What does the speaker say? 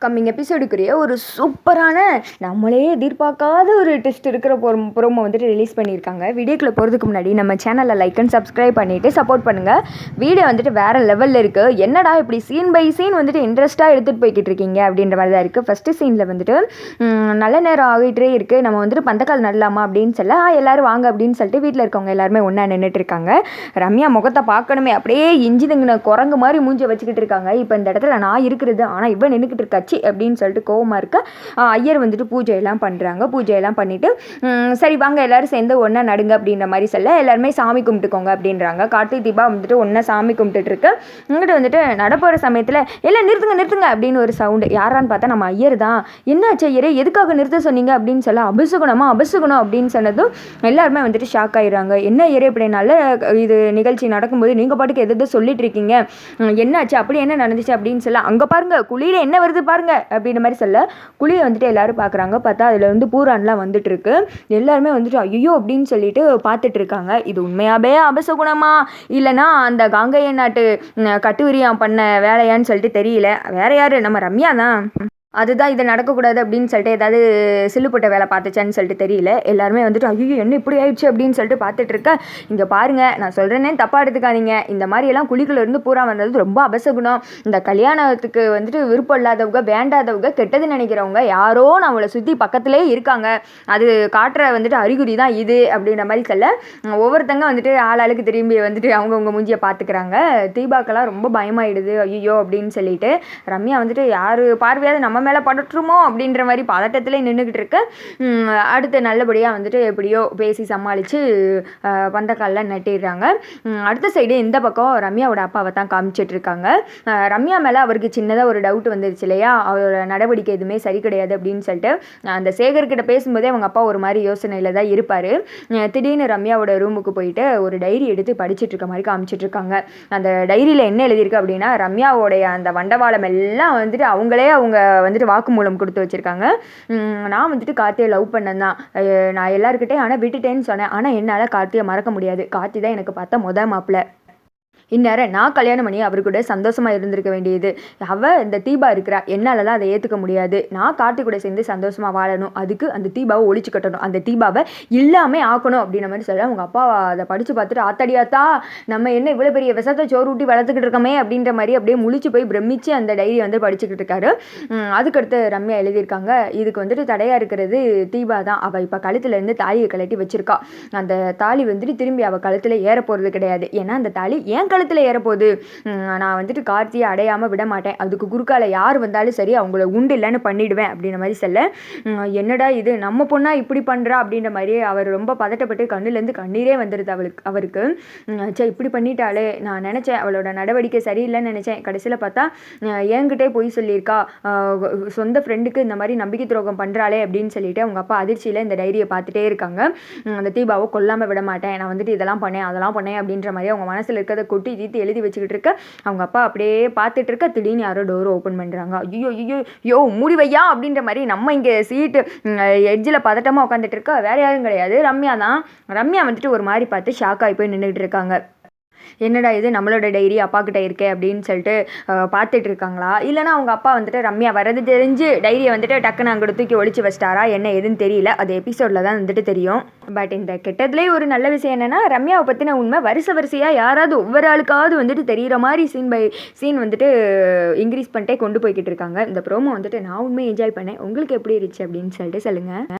Coming எபிசோடுக்குரிய ஒரு சூப்பரான நம்மளே எதிர்பார்க்காத ஒரு டெஸ்ட் இருக்கிற ப்ரோமோ வந்துட்டு ரிலீஸ் பண்ணியிருக்காங்க. வீடியோக்குள்ளே போகிறதுக்கு முன்னாடி நம்ம சேனலில் லைக் அண்ட் சப்ஸ்கிரைப் பண்ணிவிட்டு சப்போர்ட் பண்ணுங்கள் வீடியோ வந்துட்டு வேறு லெவலில் இருக்குது என்னடா இப்படி சீன் பை சீன் வந்துட்டு இன்ட்ரெஸ்ட்டாக எடுத்துகிட்டு போய்கிட்டு இருக்கீங்க அப்படின்ற மாதிரி தான் இருக்குது ஃபஸ்ட்டு சீனில் வந்துட்டு நல்ல நேரம் ஆகிட்டே இருக்குது நம்ம வந்துட்டு பந்தக்கால் நடலாமா அப்படின்னு சொல்ல "ஆ, வாங்க அப்படின்னு சொல்லிட்டு வீட்டில் இருக்கவங்க எல்லாருமே ஒன்றா நின்றுட்டு இருக்காங்க. ரம்யா முகத்தை பார்க்கணுமே. அப்படியே இஞ்சி தங்கின குரங்கு மாதிரி மூஞ்சி வச்சுக்கிட்டு இருக்காங்க. இப்போ இந்த இடத்துல நான் இருக்கிறது. ஆனால் இவன் நின்றுக்கிட்டு சி அப்படின்னு சொல்லிட்டு கோவமாக இருக்க ஐயர் வந்துட்டு பூஜையெல்லாம் பண்ணுறாங்க பூஜையெல்லாம் பண்ணிவிட்டு சரி வாங்க எல்லாரும் சேர்ந்து ஒன்றா நடுங்க அப்படின்ற மாதிரி சொல்ல எல்லாருமே சாமி கும்பிட்டுக்கோங்க அப்படின்றாங்க. கார்த்திக் தீபா வந்துட்டு ஒன்றா சாமி கும்பிட்டுட்டு இருக்கு. இங்கிட்டு வந்துட்டு நடப்போகிற சமயத்தில் எல்லாம் நிறுத்துங்க நிறுத்துங்க அப்படின்னு ஒரு சவுண்டு யாரான்னு பார்த்தா நம்ம ஐயர் தான். என்னாச்சு ஐயரே? எதுக்காக நிறுத்த சொன்னீங்க? அப்படின்னு சொல்ல அபசுகுணமா அபசுகுணம் அப்படின்னு சொன்னதும் எல்லாருமே வந்துட்டு ஷாக் ஆயிடுறாங்க. என்ன ஐயரே இப்படி இது நிகழ்ச்சி நடக்கும்போது நீங்கள் பாட்டுக்கு எது எதோ சொல்லிட்டு இருக்கீங்க. என்னாச்சு? அப்படி என்ன நடந்துச்சு? அப்படின்னு சொல்ல அங்கே பாருங்க குழியில் என்ன வருது பாருங்க. அப்படின்ற மாதிரி சொல்ல குழியை வந்துட்டு எல்லாரும் பார்க்குறாங்க பார்த்தா அதில் வந்து பூரான்லாம் வந்துட்டு இருக்கு எல்லாருமே வந்துட்டு ஐயோ அப்படின்னு சொல்லிட்டு பார்த்துட்டு இருக்காங்க இது உண்மையாவே அபசகுணமா? இல்லைனா அந்த காங்கைய நாட்டு ம், கட்டுவிரியான் பண்ண வேலையான்னு சொல்லிட்டு தெரியல. வேற யாரு? நம்ம ரம்யா தான். அதுதான் இது நடக்கக்கூடாது அப்படின்னு சொல்லிட்டு ஏதாவது சில்லுப்பட்ட வேலை பார்த்துச்சான்னு சொல்லிட்டு தெரியல. எல்லாருமே வந்துட்டு ஐயோ என்ன இப்படி ஆயிடுச்சு? அப்படின்னு சொல்லிட்டு பார்த்துட்டு இருக்க. இங்கே பாருங்க நான் சொல்கிறேனே தப்பாக எடுத்துக்காதீங்க. இந்த மாதிரி எல்லாம் குழிக்குள்ள இருந்து பூரா வந்தது ரொம்ப அபசகுணம். இந்த கல்யாணத்துக்கு வந்துட்டு விருப்பம் இல்லாதவங்க வேண்டாதவங்க கெட்டது நினைக்கிறவங்க யாரோ நம்மளை சுற்றி பக்கத்துலேயே இருக்காங்க. அது காட்டுற வந்துட்டு அறிகுறி தான் இது அப்படின்ற மாதிரி சொல்ல ஒவ்வொருத்தங்க வந்துட்டு ஆளாளுக்கு திரும்பி வந்துட்டு அவங்கவுங்க மூஞ்சியை பார்த்துக்கிறாங்க. தீபாக்கெல்லாம் ரொம்ப பயமாயிடுது. ஐயோ அப்படின்னு சொல்லிட்டு ரம்யா வந்துட்டு யார் பார்வையாவது நம்ம மேலே படட்டுருமோ அப்படின்ற மாதிரி பதட்டத்திலே நின்றுக்கிட்டு இருக்கு அடுத்து நல்லபடியாக வந்துட்டு எப்படியோ பேசி சமாளித்து பந்தக்காலில் நட்டிடுறாங்க. அடுத்த சைடு இந்த பக்கம் ரம்யாவோட அப்பாவை தான் காமிச்சிட்டு இருக்காங்க ரம்யா மேலே அவருக்கு சின்னதாக ஒரு டவுட் வந்துருச்சு இல்லையா? அவரோட நடவடிக்கை எதுவுமே சரி கிடையாது அப்படின்னு சொல்லிட்டு அந்த சேகர்கிட்ட பேசும்போதே அவங்க அப்பா ஒரு மாதிரி யோசனையில் தான் இருப்பார். திடீர்னு ரம்யாவோட ரூமுக்கு போயிட்டு ஒரு டைரி எடுத்து படிச்சுட்டு இருக்க மாதிரி காமிச்சிட்டு இருக்காங்க அந்த டைரியில் என்ன எழுதியிருக்கு அப்படின்னா ரம்யாவோடைய அந்த வண்டவாளம் எல்லாம் வந்துட்டு அவங்களே அவங்க வந்துட்டு வாக்குமூலம் கொடுத்து வச்சுருக்காங்க. நான் வந்துட்டு கார்த்தியை லவ் பண்ணேன் தான் நான் எல்லாருக்கிட்டையும் ஆனால் விட்டுட்டேன்னு சொன்னேன். ஆனால் என்னால் கார்த்தியை மறக்க முடியாது. கார்த்தி தான் எனக்கு பார்த்த முத மாப்பிள்ளை. இந்நேரம் நான் கல்யாணம் பண்ணி அவர் கூட சந்தோஷமாக இருந்திருக்க வேண்டியது. அவள் இந்த தீபா இருக்கிறா. என்னாலலாம் அதை ஏற்றுக்க முடியாது. நான் கார்த்திக் கூட சேர்ந்து சந்தோஷமாக வாழணும். அதுக்கு அந்த தீபாவை ஒழிச்சு கட்டணும். அந்த தீபாவை இல்லாமல் ஆக்கணும் அப்படின்ற மாதிரி சொல்ல அவங்க அப்பா அதை படித்து பார்த்துட்டு ஆத்தடியாத்தா நம்ம என்ன இவ்வளோ பெரிய விஷத்தை சோறு ஊட்டி வளர்த்துக்கிட்டு இருக்கோமே அப்படின்ற மாதிரி அப்படியே முழிச்சு போய் பிரமிச்சு அந்த டைரி வந்து படிச்சுக்கிட்டு இருக்காரு. அதுக்கடுத்து ரம்யா எழுதியிருக்காங்க. இதுக்கு வந்துட்டு தடையாக இருக்கிறது தீபா தான். அவள் இப்போ கழுத்துலேருந்து தாலியை கழட்டி வச்சிருக்கா. அந்த தாலி வந்துட்டு திரும்பி அவள் கழுத்தில் ஏற போகிறது கிடையாது. ஏன்னா அந்த தாலி என் கழுத்தில் ஏறப்போகுது. நான் வந்துட்டு கார்த்தியை அடையாமல் விட மாட்டேன். அதுக்கு குறுக்கால யார் வந்தாலும் சரி அவங்கள உண்டு இல்லைன்னு பண்ணிடுவேன் அப்படின்ற மாதிரி சொல்ல. என்னடா இது? நம்ம பொண்ணா இப்படி பண்ணுறா அப்படின்ற மாதிரியே அவர் ரொம்ப பதட்டப்பட்டு கண்ணுலேருந்து கண்ணீரே வந்துடுது அவளுக்கு அவருக்கு. சே ச்சே இப்படி பண்ணிட்டாளே. நான் நினச்சேன் அவளோட நடவடிக்கை சரியில்லைன்னு நினச்சேன். கடைசியில் பார்த்தா என்கிட்டே பொய் சொல்லியிருக்கா. சொந்த ஃப்ரெண்டுக்கு இந்த மாதிரி நம்பிக்கை துரோகம் பண்ணுறாளே அப்படின்னு சொல்லிட்டு அவங்க அப்பா அதிர்ச்சியில் இந்த டைரியை பார்த்துட்டே இருக்காங்க. அந்த தீபாவை கொல்லாமல் விட மாட்டேன். நான் வந்துட்டு இதெல்லாம் பண்ணேன் அதெல்லாம் பண்ணேன் அப்படின்ற மாதிரி அவங்க மனசில் இருக்கிறத கொட்டி தீர்த்து எழுதி வச்சுக்கிட்டு இருக்க. அவங்க அப்பா அப்படியே பார்த்துட்டு இருக்க. திடீர்னு யாரோ டோர் ஓப்பன் பண்ணுறாங்க ஐயோ ஐயோ யோ மூடி வையா அப்படின்ற மாதிரி நம்ம இங்கே சீட்டு எட்ஜில் பதட்டமாக உட்காந்துட்டு இருக்க. வேற யாரும் கிடையாது. ரம்யா தான். ரம்யா வந்துட்டு ஒரு மாதிரி பார்த்து ஷாக் ஆகி போய் நின்றுக்கிட்டு இருக்காங்க. என்னடா இது? நம்மளோட டைரி அப்பா கிட்ட இருக்கே அப்படின்னு சொல்லிட்டு பார்த்துட்டு இருக்காங்களா இல்லைனா அவங்க அப்பா வந்துட்டு ரம்யா வரது தெரிஞ்சு டைரியை வந்துட்டு டக்குன்னு அங்கே தூக்கி ஒழிச்சு வச்சிட்டாரா? என்ன எதுன்னு தெரியல. அது எபிசோடில் தான் வந்துட்டு தெரியும். பட் இந்த கெட்டதுலேயே ஒரு நல்ல விஷயம் என்னன்னா ரம்யாவை பற்றின உண்மை வரிசை வரிசையாக யாராவது ஒவ்வொரு ஆளுக்காவது வந்துட்டு தெரிகிற மாதிரி சீன் பை சீன் வந்துட்டு இன்க்ரீஸ் பண்ணிட்டே கொண்டு போய்கிட்டு இருக்காங்க. இந்த ப்ரோமோ வந்துட்டு நான் உண்மையை என்ஜாய் பண்ணேன். உங்களுக்கு எப்படி இருந்துச்சு அப்படின்னு சொல்லிட்டு சொல்லுங்கள்